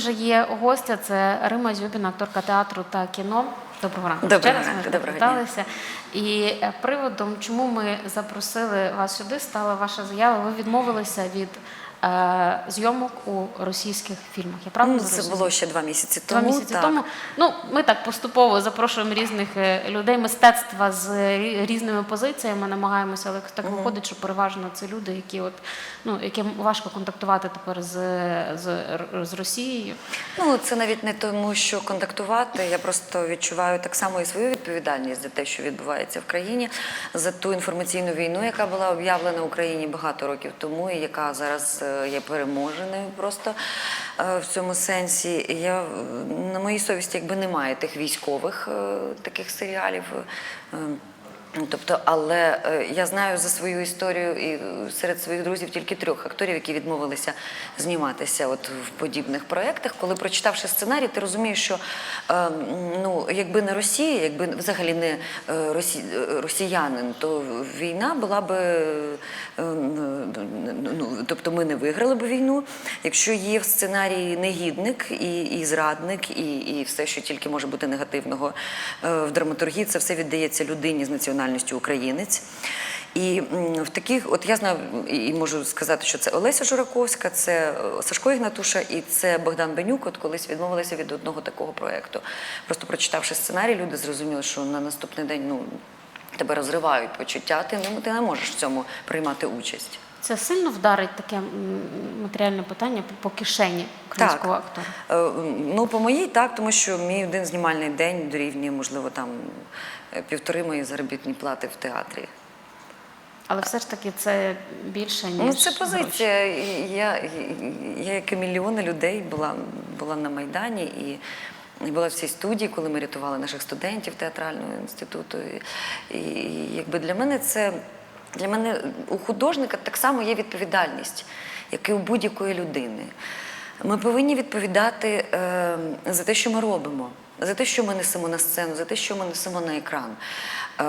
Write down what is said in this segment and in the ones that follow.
вже є гостя. Це Рима Зюбіна, акторка театру та кіно. Доброго ранку. Доброго Ще раз ми привіталися. І е, приводом, чому ми запросили вас сюди, стала ваша заява. Ви відмовилися від зйомок у російських фільмах. Я правильно Ну, Це було ще два місяці Два тому. місяці так. тому. Ну, ми так поступово запрошуємо різних е, людей мистецтва з різними позиціями, намагаємося, але так виходить, що переважно це люди, які от ну яким важко контактувати тепер з, з, з Росією. Ну, це навіть не тому, що контактувати. Я просто відчуваю так само і свою відповідальність за те, що відбувається в країні, за ту інформаційну війну, яка була об'явлена Україні багато років тому, і яка зараз е, переможений просто е, в цьому сенсі. Я е, на моїй совісті, якби немає тих військових е, таких серіалів. Е, Тобто, але е, я знаю за свою історію і е, серед своїх друзів тільки трьох акторів, які відмовилися зніматися от в подібних проєктах. Коли прочитавши сценарій, ти розумієш, що е, ну, якби не Росія, якби взагалі не е, росі, росіянин, то війна була би е, ну, тобто ми не виграли б війну. Якщо є в сценарії негідник і, і зрадник, і, і все, що тільки може бути негативного е, в драматургії, це все віддається людині з національністю українець. І в таких, от я знаю і можу сказати, що це Олеся Жураковська, це е, Сашко Ігнатуша і це Богдан Бенюк. От колись відмовилися від одного такого проєкту. Просто прочитавши сценарій, люди зрозуміли, що на наступний день ну, тебе розривають почуття, ти не, ти не можеш в цьому приймати участь. Це сильно вдарить таке матеріальне питання по, кишені українського актора. Е, Ну, по моїй так, тому що мій один знімальний день дорівнює, можливо, там півтори мої заробітні плати в театрі. Але все ж таки це більше ніж Ну, це позиція. І Я, я як і мільйони людей була, була на Майдані і. і була в цій студії, коли ми рятували наших студентів театрального інституту. І, і якби для мене це для мене у художника так само є відповідальність, як і у будь-якої людини. Ми повинні відповідати е, за те, що ми робимо, за те, що ми несемо на сцену, за те, що ми несемо на екран. Е,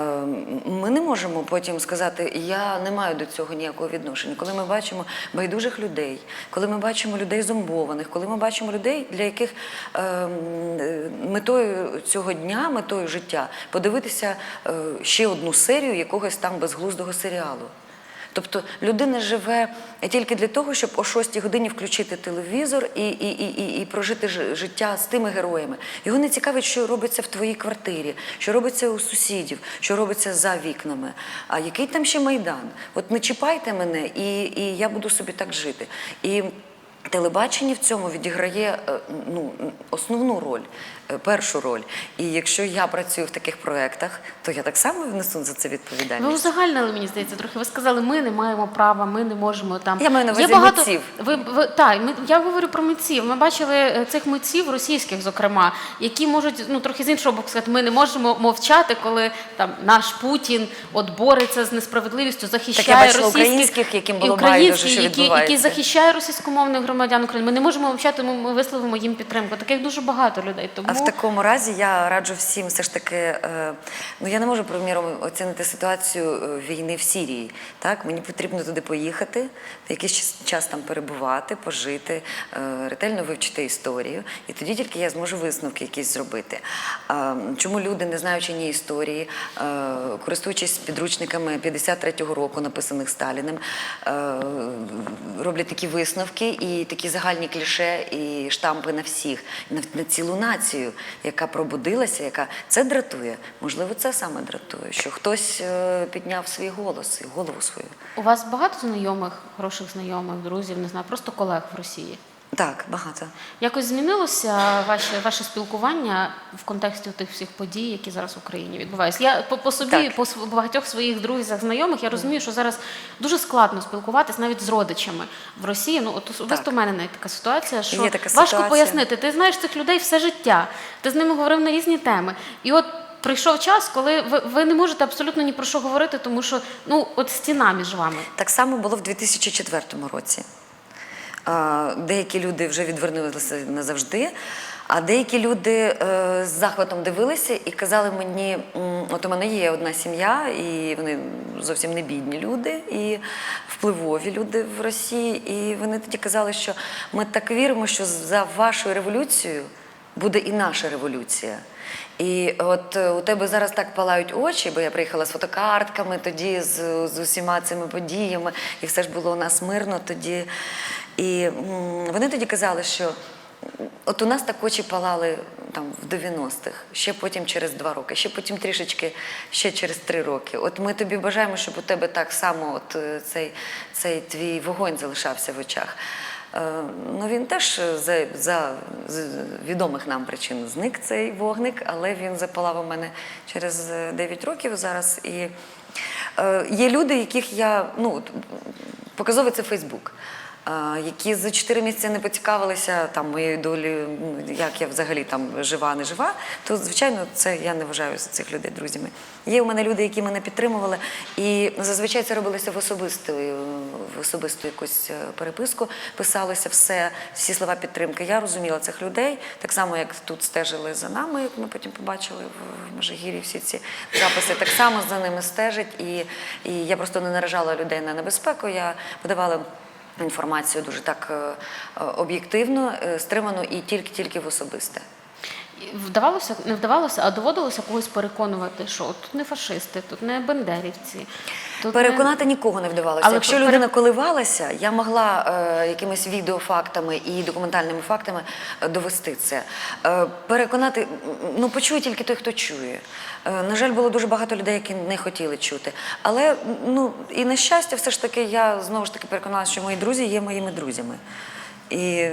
ми не можемо потім сказати, я не маю до цього ніякого відношення. Коли ми бачимо байдужих людей, коли ми бачимо людей зомбованих, коли ми бачимо людей, для яких е, е, метою цього дня, метою життя подивитися е, ще одну серію якогось там безглуздого серіалу. Тобто людина живе тільки для того, щоб о 6 годині включити телевізор і, і, і, і, і прожити життя з тими героями. Його не цікавить, що робиться в твоїй квартирі, що робиться у сусідів, що робиться за вікнами. А який там ще майдан? От не чіпайте мене, і, і я буду собі так жити. І Телебачення в цьому відіграє е, ну, основну роль, першу роль. І якщо я працюю в таких проєктах, то я так само внесу за це відповідальність. Ви відповідальність. узагальнили, мені здається, трохи. Ви сказали, ми не маємо права, ми не можемо там. Я маю на увазі митців. Ви, ви, так, ми, я говорю про митців. Ми бачили е, цих митців, російських, зокрема, які можуть ну трохи з іншого боку сказати, ми не можемо мовчати, коли там наш Путін от бореться з несправедливістю, захищає бачила російських українських, яким було байдуже, що які, які захищає російськомовних громадян України. Ми не можемо мовчати, ми, ми висловимо їм підтримку. Таких дуже багато людей. Тому А в такому разі я раджу всім все ж таки. е, Ну я не можу, приміром, оцінити ситуацію е, війни в Сірії. Так, мені потрібно туди поїхати, якийсь час- там перебувати, пожити, е, ретельно вивчити історію, і тоді тільки я зможу висновки якісь зробити. Чому люди, не знаючи ні історії, користуючись підручниками 53-го року, написаних Сталіним, роблять такі висновки і такі загальні кліше і штампи на всіх, на, на цілу націю, яка пробудилася, яка це дратує. Можливо, це саме дратує, що хтось е, підняв свій голос і голову свою. у вас багато знайомих, хороших знайомих, друзів, не знаю, просто колег в Росії. Так, багато. Якось змінилося ваше, ваше спілкування в контексті тих всіх подій, які зараз в Україні відбуваються? Я по, по собі, Так. по багатьох своїх друзях, знайомих, я розумію, що зараз дуже складно спілкуватись навіть з родичами в Росії. Ну, от Так. в мене навіть така ситуація, що Є така важко ситуація. пояснити. Ти знаєш цих людей все життя, ти з ними говорив на різні теми. І от прийшов час, коли ви, ви не можете абсолютно ні про що говорити, тому що ну от стіна між вами. Так само було в 2004 році. Деякі люди вже відвернулися назавжди, А деякі люди е, з захватом дивилися і казали мені: от у мене є одна сім'я, і вони зовсім не бідні люди, і впливові люди в Росії. І вони тоді казали, що ми так віримо, що за вашою революцією буде і наша революція. І от е, у тебе зараз так палають очі, бо я приїхала з фотокартками тоді, з, з усіма цими подіями, і все ж було у нас мирно тоді. І вони тоді казали, що от у нас так очі палали там в 90-х, ще потім через два роки, ще потім трішечки ще через три роки. От ми тобі бажаємо, щоб у тебе так само от е, цей, цей твій вогонь залишався в очах. Е, Ну, він теж за, за відомих нам причин зник цей вогник, але він запалав у мене через е, 9 років зараз. І е, є люди, яких я ну, показовий це Фейсбук. Які за 4 місяці не поцікавилися там моєю долею, ну, як я взагалі там жива, не жива, то звичайно це я не вважаю цих людей друзями. Є у мене люди, які мене підтримували, і зазвичай це робилося в особисту, в особисту якусь е, переписку, писалося все, всі слова підтримки. Я розуміла цих людей, так само як тут стежили за нами, як ми потім побачили в Межигір'ї всі ці записи. Так само за ними стежать, і, і я просто не наражала людей на небезпеку. Я подавала. Інформацію дуже так е, е, об'єктивно, е, стримано і тільки-тільки в особисте. Вдавалося, не вдавалося, а доводилося когось переконувати, що тут не фашисти, тут не бандерівці. Тут не- Переконати нікого не вдавалося. Але Якщо пере- людина коливалася, я могла е, якимись відеофактами і документальними фактами е, довести це. Е, переконати, ну почує тільки той, хто чує. Е, на жаль, було дуже багато людей, які не хотіли чути. Але ну і на щастя, все ж таки, я знову ж таки переконалася, що мої друзі є моїми друзями. І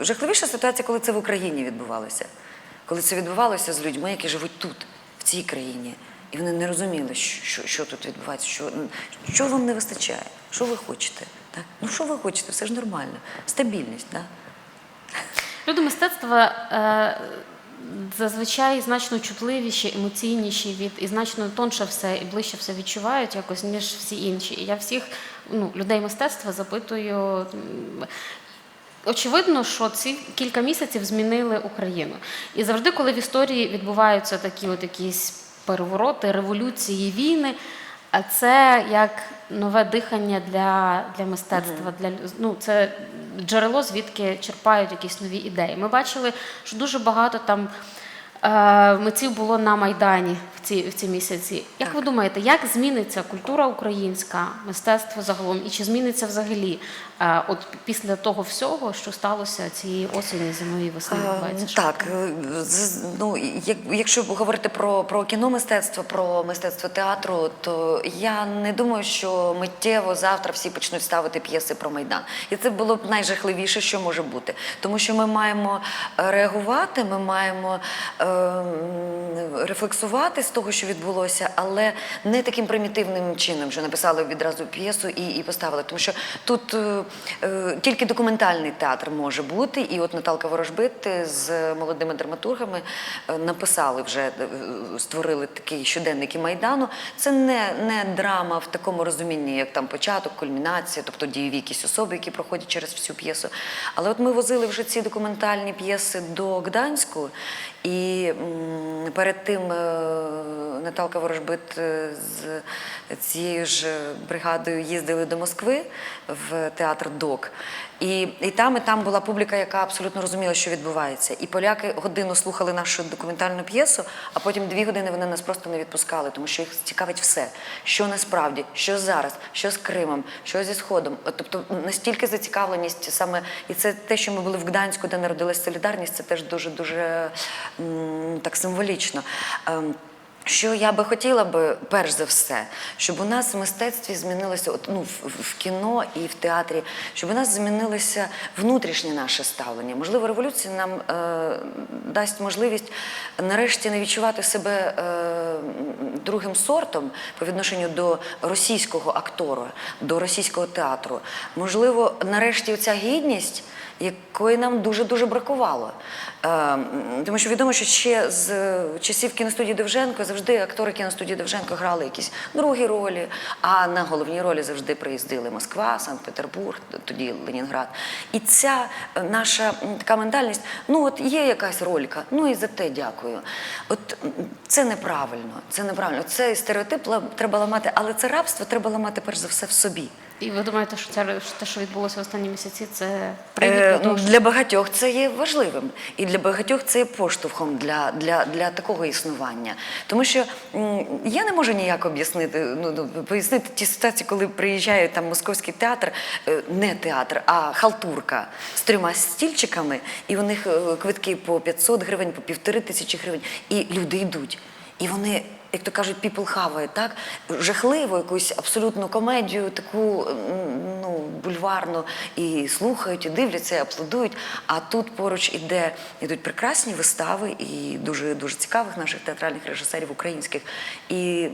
жахливіша ситуація, коли це в Україні відбувалося. Коли це відбувалося з людьми, які живуть тут, в цій країні. І вони не розуміли, що, що тут відбувається, що, що вам не вистачає, що ви хочете. Так? Ну що ви хочете, все ж нормально. Стабільність, так? Люди мистецтва е, зазвичай значно чутливіші, емоційніші від і значно тонше все і ближче все відчувають якось, ніж всі інші. І я всіх ну, людей мистецтва запитую. Очевидно, що ці кілька місяців змінили Україну. І завжди, коли в історії відбуваються такі от якісь перевороти, революції, війни, а це як нове дихання для, для мистецтва, для ну, це джерело, звідки черпають якісь нові ідеї. Ми бачили, що дуже багато там е, митців було на Майдані ці, в ці місяці. Як ви думаєте, як зміниться культура українська, мистецтво загалом, і чи зміниться взагалі е, от після того всього, що сталося цієї осені, зимової весни? Е, Так, е, ну, як, якщо говорити про, про кіно мистецтво, про мистецтво театру, то я не думаю, що миттєво завтра всі почнуть ставити п'єси про Майдан. І це було б найжахливіше, що може бути. Тому що ми маємо е, реагувати, ми маємо е, рефлексувати того, що відбулося, але не таким примітивним чином, що написали відразу п'єсу і, і поставили. Тому що тут е, е, тільки документальний театр може бути, і от Наталка Ворожбит з молодими драматургами е, написали вже, е, створили такі щоденники Майдану. Це не, не драма в такому розумінні, як там початок, кульмінація, тобто дієві якісь особи, які проходять через всю п'єсу. Але от ми возили вже ці документальні п'єси до Гданську, і перед тим е, Наталка Ворожбит е, з цією ж бригадою їздили до Москви в театр ДОК. І, і там, і там була публіка, яка абсолютно розуміла, що відбувається. І поляки годину слухали нашу документальну п'єсу, а потім дві години вони нас просто не відпускали, тому що їх цікавить все, що насправді, що зараз, що з Кримом, що зі Сходом. Тобто настільки зацікавленість саме, і це те, що ми були в Гданську, де народилась солідарність, це теж дуже дуже так символічно. Що я би хотіла би, перш за все, щоб у нас в мистецтві змінилося, от, ну, в, кіно і в театрі, щоб у нас змінилося внутрішнє наше ставлення. Можливо, революція нам е, дасть можливість нарешті не відчувати себе е, другим сортом по відношенню до російського актора, до російського театру. Можливо, нарешті оця гідність якої нам дуже дуже бракувало. Е, Тому що відомо, що ще з е, часів кіностудії Довженко завжди актори кіностудії Довженко грали якісь другі ролі, а на головні ролі завжди приїздили Москва, Санкт-Петербург, тоді Ленінград. І ця е, наша така ментальність, ну от є якась ролька, ну і за те дякую. От це неправильно, це неправильно. Цей стереотип треба ламати, але це рабство треба ламати перш за все в собі. І ви думаєте, що це що те, що відбулося в останні місяці, це привід Е, для ну, для багатьох це є важливим, і для багатьох це є поштовхом для, для, для такого існування. Тому що я не можу ніяк об'яснити, ну, ну, пояснити ті ситуації, коли приїжджає там московський театр, е, не театр, а халтурка з трьома стільчиками, і у них е, квитки по 500 гривень, по півтори тисячі гривень, і люди йдуть. І вони, як то кажуть, people хавають, так? Жахливу якусь абсолютну комедію, таку ну, бульварну, і слухають, і дивляться, і аплодують. А тут поруч іде, ідуть прекрасні вистави і дуже дуже цікавих наших театральних режисерів українських. І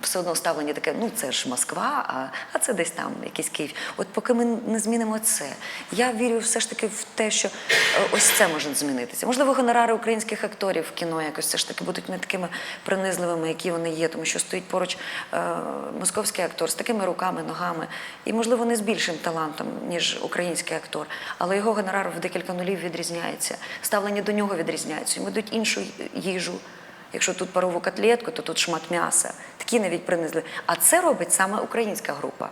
все одно ставлення таке, ну це ж Москва, а, а це десь там, якийсь Київ. От поки ми не змінимо це, я вірю все ж таки в те, що е, ось це може змінитися. Можливо, гонорари українських акторів в кіно якось все ж таки будуть не такими принизливими, які вони є, тому що стоїть поруч е, московський актор з такими руками, ногами, і, можливо, не з більшим талантом, ніж український актор, але його гонорар в декілька нулів відрізняється. Ставлення до нього відрізняється. Йому дають іншу їжу. Якщо тут парову котлетку, то тут шмат м'яса. Такі навіть принизливі. А це робить саме українська група.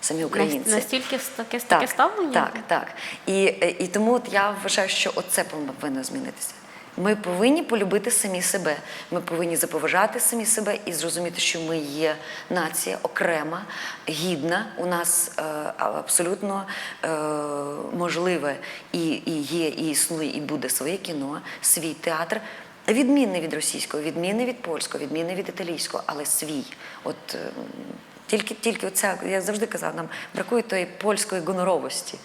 Самі українці. настільки таке, таке ставлення? Так, так. І, і тому от я вважаю, що оце повинно змінитися. Ми повинні полюбити самі себе. Ми повинні заповажати самі себе і зрозуміти, що ми є нація окрема, гідна. У нас е, абсолютно е, можливе і, і є, і існує, і буде своє кіно, свій театр. Відмінний від російського, відмінний від польського, відмінний від італійського, але свій. От е, тільки, тільки оця, я завжди казав, нам бракує тої польської гоноровості.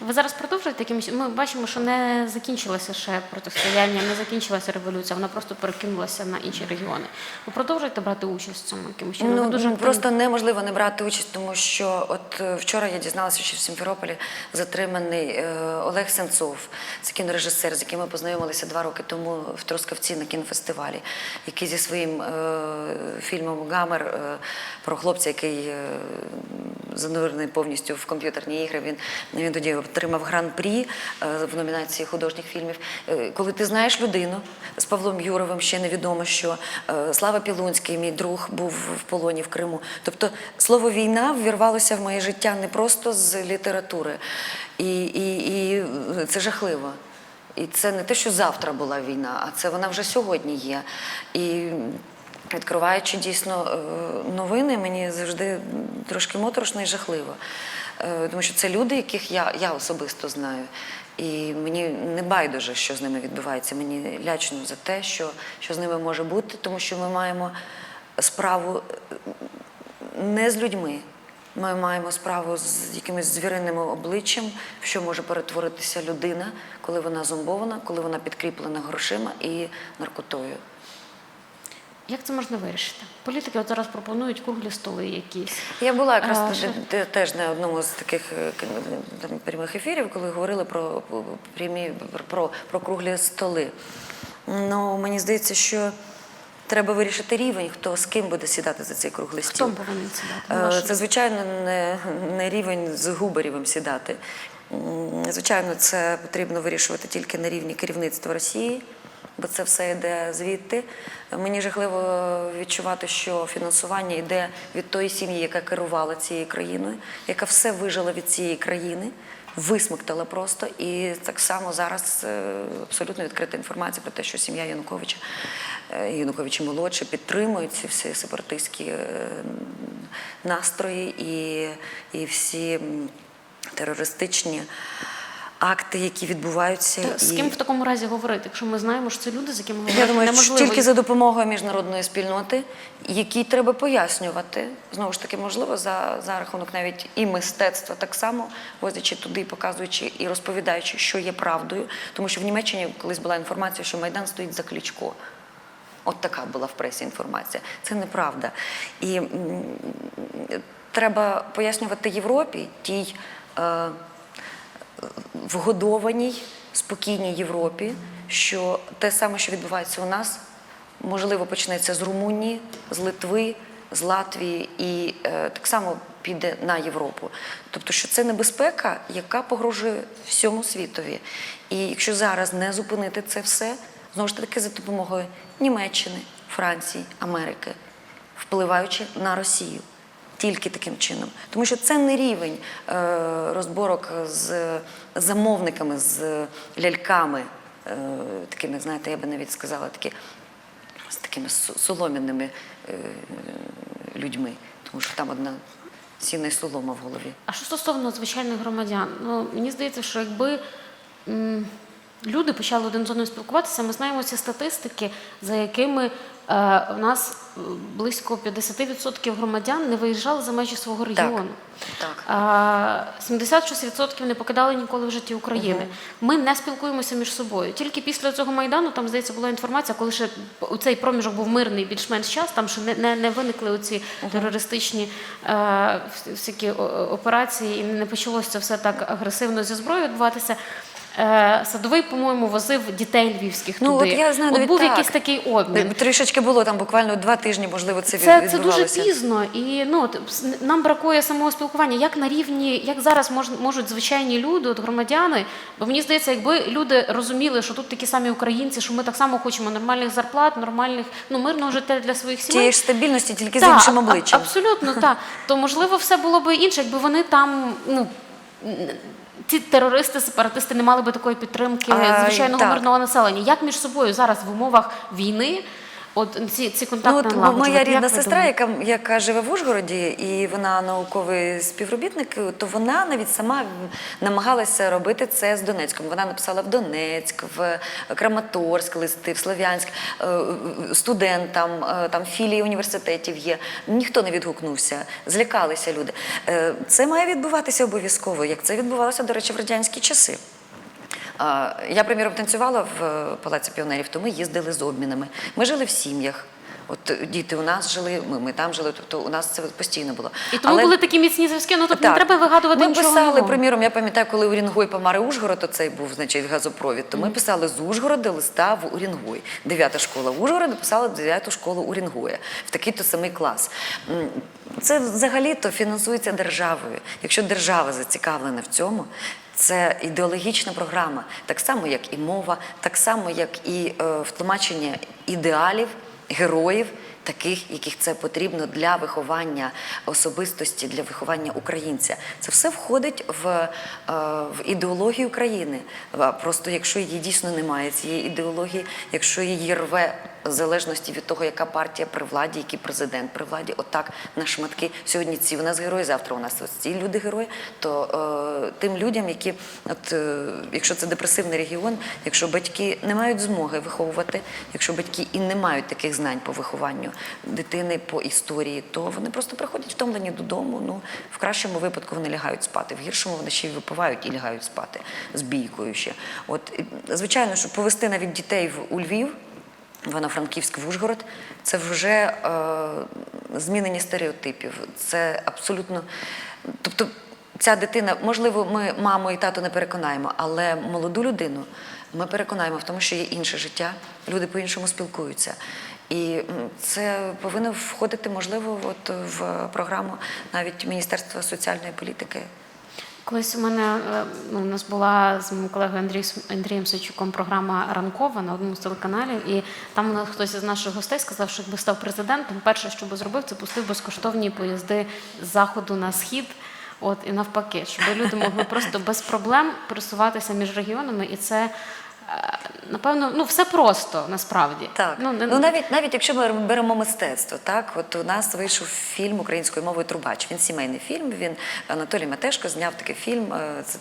Ви зараз продовжуєте якимось. Ми бачимо, що не закінчилося ще протистояння, не закінчилася революція, вона просто перекинулася на інші регіони. Ви продовжуєте брати участь в цьому якимось чином? Ну, дуже просто неможливо не брати участь, тому що от е, вчора я дізналася, що в Сімферополі затриманий е, Олег Сенцов, це кінорежисер, з яким ми познайомилися два роки тому в Трускавці на кінофестивалі, який зі своїм е, фільмом Гамер про хлопця, який занурений повністю в комп'ютерні ігри. Він, він тоді отримав гран-прі е, в номінації художніх фільмів. Е, Коли ти знаєш людину з Павлом Юровим, ще невідомо що е, Слава Пілунський, мій друг, був в полоні в Криму. Тобто слово війна ввірвалося в моє життя не просто з літератури, і, і, і це жахливо. І це не те, що завтра була війна, а це вона вже сьогодні є. І відкриваючи дійсно новини, мені завжди трошки моторошно і жахливо. Е, Тому що це люди, яких я, я особисто знаю. І мені не байдуже, що з ними відбувається. Мені лячно за те, що, що з ними може бути, тому що ми маємо справу е, не з людьми. Ми маємо справу з якимось звіринним обличчям, в що може перетворитися людина, коли вона зомбована, коли вона підкріплена грошима і наркотою. Як це можна вирішити? Політики от зараз пропонують круглі столи якісь. Я була якраз А, що? теж на одному з таких е, там, прямих ефірів, коли говорили про прямі про, про круглі столи. Ну мені здається, що треба вирішити рівень, хто з ким буде сідати за цей круглий стіл. Хто повинен сідати? Е, Це, звичайно, не, не рівень з Губарєвим сідати. Звичайно, це потрібно вирішувати тільки на рівні керівництва Росії, бо це все йде звідти. Мені жахливо відчувати, що фінансування йде від тої сім'ї, яка керувала цією країною, яка все вижила від цієї країни. Висмоктала просто, і так само зараз е, абсолютно відкрита інформація про те, що сім'я Януковича, е, Януковича молодше підтримують ці всі сепаратистські е, настрої і, і всі терористичні акти, які відбуваються. Та З і... ким в такому разі говорити, якщо ми знаємо, що це люди, з якими Я думаю, неможливо. тільки за допомогою міжнародної спільноти, якій треба пояснювати, знову ж таки, можливо, за, за рахунок навіть і мистецтва так само, возячи туди, показуючи і розповідаючи, що є правдою. Тому що в Німеччині колись була інформація, що Майдан стоїть за Кличко. От така була в пресі інформація. Це неправда. І м, треба пояснювати Європі, тій е, вгодованій, спокійній Європі, що те саме, що відбувається у нас, можливо, почнеться з Румунії, з Литви, з Латвії і е, так само піде на Європу. Тобто, що це небезпека, яка погрожує всьому світові. І якщо зараз не зупинити це все, знову ж таки за допомогою Німеччини, Франції, Америки, впливаючи на Росію. Тільки таким чином, тому що це не рівень е, розборок з замовниками, з ляльками, е, такими, знаєте, я би навіть сказала, такі з такими солом'яними е, людьми, тому що там одна сіна і солома в голові. А що стосовно звичайних громадян, ну мені здається, що якби люди почали один з одним спілкуватися, ми знаємо ці статистики, за якими е, в нас е, близько 50% громадян не виїжджали за межі свого регіону. так. А, 76% не покидали ніколи в житті України. Ми не спілкуємося між собою. Тільки після цього майдану там здається була інформація, коли ще у цей проміжок був мирний більш-менш час, там ще не, не, не виникли оці терористичні е, всякі операції, і не почалося це все так агресивно зі зброєю відбуватися. Е, Садовий, по-моєму, возив дітей львівських Ну, туди. от я знаю, навіть був так. якийсь такий обмін. Трішечки було там буквально два тижні, можливо, це, Це, це дуже пізно, і ну от, нам бракує самого спілкування. Як на рівні, як зараз мож, можуть звичайні люди, от громадяни? Бо мені здається, якби люди розуміли, що тут такі самі українці, що ми так само хочемо нормальних зарплат, нормальних ну мирного життя для своїх сімей. Тієї ж стабільності, тільки з Та, іншим обличчям. Абсолютно, так. То можливо, все було б інше, якби вони там, ну. Ці терористи, сепаратисти не мали би такої підтримки звичайного мирного населення. Як між собою зараз в умовах війни, от ці, ці Ну, контакти налагоджувати? моя рідна сестра, яка, яка живе в Ужгороді, і вона науковий співробітник, то вона навіть сама намагалася робити це з Донецьком. Вона написала в Донецьк, в Краматорськ листи, в Слов'янськ е, студентам, е, там філії університетів є. Ніхто не відгукнувся, злякалися люди. Е, Це має відбуватися обов'язково, як це відбувалося, до речі, в радянські часи. Я, приміром, танцювала в е, Палаці піонерів, то ми їздили з обмінами. Ми жили в сім'ях. От е, діти у нас жили, ми, ми там жили, тобто у нас це постійно було. І тому були такі міцні зв'язки. Ну тобто не треба вигадувати Ми нічого писали, нового. приміром, я пам'ятаю, коли Урінгой помер Ужгород, оцей був, значить, газопровід, то ми писали з Ужгорода листа в Урінгой. Дев'ята школа Ужгорода писала дев'яту школу Урінгоя в такий-то самий клас. Це взагалі-то фінансується державою. Якщо держава зацікавлена в цьому, це ідеологічна програма, так само, як і мова, так само, як і е, втлумачення ідеалів, героїв, таких, яких це потрібно для виховання особистості, для виховання українця. Це все входить в, е, в ідеологію країни. Просто якщо її дійсно немає, цієї ідеології, якщо її рве в залежності від того, яка партія при владі, який президент при владі, отак на шматки. Сьогодні ці у нас герої, завтра у нас ось ці люди герої. То е, тим людям, які, от е, якщо це депресивний регіон, якщо батьки не мають змоги виховувати, якщо батьки і не мають таких знань по вихованню дитини по історії, то вони просто приходять втомлені додому. Ну в кращому випадку вони лягають спати, в гіршому вони ще й випивають і лягають спати з бійкою ще. От звичайно, щоб повести навіть дітей в у Львів. Івано-Франківськ в Ужгород, це вже е, змінення стереотипів. Це абсолютно. Тобто, ця дитина, можливо, ми маму і тату не переконаємо, але молоду людину ми переконаємо в тому, що є інше життя, люди по-іншому спілкуються. І це повинно входити, можливо, от в програму навіть Міністерства соціальної політики. Колись у мене е, ну, у нас була з моїм колегою Андрій, Андрієм Сичуком програма ранкова на одному з телеканалів, і там у нас хтось із наших гостей сказав, що якби став президентом, перше, що би зробив, це пустив безкоштовні поїзди з заходу на схід. От і навпаки, щоб люди могли просто без проблем пересуватися між регіонами, і це напевно ну все просто насправді. Так. Ну, Ну, навіть, навіть якщо ми беремо мистецтво, так от у нас вийшов фільм українською мовою Трубач. Він сімейний фільм. Він Анатолій Матешко зняв такий фільм, е, це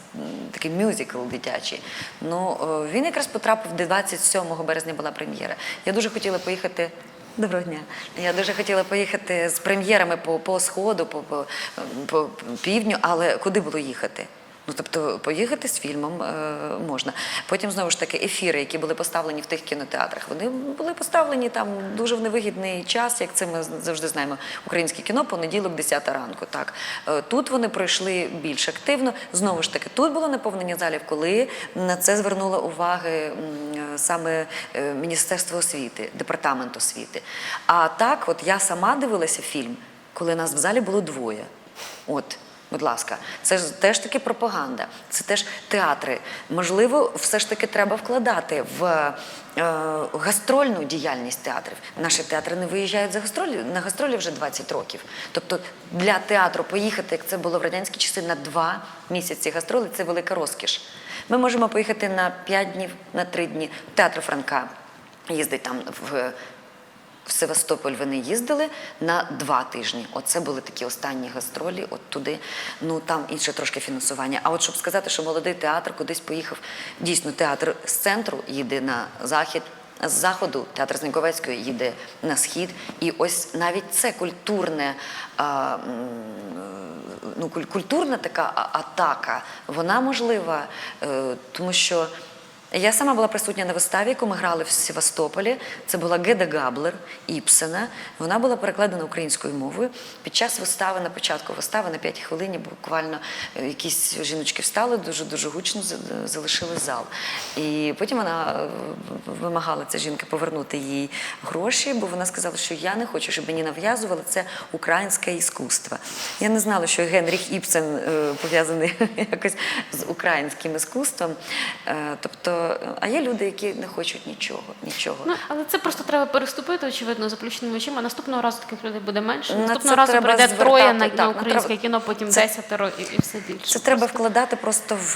такий мюзикл дитячий. Ну е, він якраз потрапив, де 27 березня була прем'єра. Я дуже хотіла поїхати. Доброго дня. Я дуже хотіла поїхати з прем'єрами по, по сходу, по, по, по півдню, але куди було їхати? Ну тобто поїхати з фільмом е, можна. Потім знову ж таки ефіри, які були поставлені в тих кінотеатрах, вони були поставлені там дуже в невигідний час, як це ми завжди знаємо. Українське кіно понеділок, 10 ранку. Так Е, тут вони пройшли більш активно. Знову ж таки, тут було наповнення залів, коли на це звернуло уваги е, саме Міністерство освіти, департамент освіти. А так, от я сама дивилася фільм, коли нас в залі було двоє. От. Будь ласка, це ж теж таки пропаганда, це теж театри. Можливо, все ж таки треба вкладати в е, гастрольну діяльність театрів. Наші театри не виїжджають за гастролі на гастролі вже 20 років. Тобто для театру поїхати, як це було в радянські часи, на два місяці гастролі це велика розкіш. Ми можемо поїхати на 5 днів, на 3 дні. Театр Франка їздить там в в Севастополь вони їздили на два тижні. Оце були такі останні гастролі, от туди. Ну там інше трошки фінансування. А от щоб сказати, що молодий театр кудись поїхав, дійсно театр з центру їде на захід. З заходу театр Зніковецької їде на схід, і ось навіть це культурне, а, ну, куль- культурна така атака, вона можлива, е, тому що я сама була присутня на виставі, яку ми грали в Севастополі. Це була Геда Габлер Іпсена. Вона була перекладена українською мовою. Під час вистави, на початку вистави, на п'ятій хвилині, буквально е, якісь жіночки встали, дуже дуже гучно залишили зал. І потім вона е, вимагала ця жінка повернути їй гроші, бо вона сказала, що я не хочу, щоб мені нав'язували це українське іскусство. Я не знала, що Генріх Іпсен е, пов'язаний якось з українським іскусством. Тобто, а є люди, які не хочуть нічого, нічого. Ну, але це просто треба переступити, очевидно, заплющеними очима. Наступного разу таких людей буде менше. На Наступного разу треба прийде троє на, так, на ну, українське треба- кіно, потім це- десятеро і, і все більше. Це треба вкладати просто в,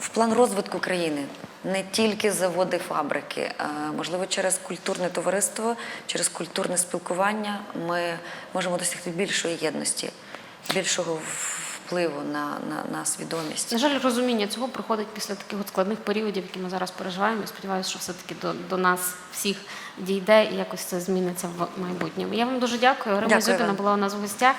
в план розвитку країни. Не тільки заводи, фабрики, а можливо, через культурне товариство, через культурне спілкування ми можемо досягти більшої єдності, більшого впливу на, на, на свідомість. На жаль, розуміння цього приходить після таких от складних періодів, які ми зараз переживаємо. Сподіваюся, що все-таки до, до нас всіх дійде і якось це зміниться в майбутньому. Я вам дуже дякую. Зюпіна вам. була у нас в гостях.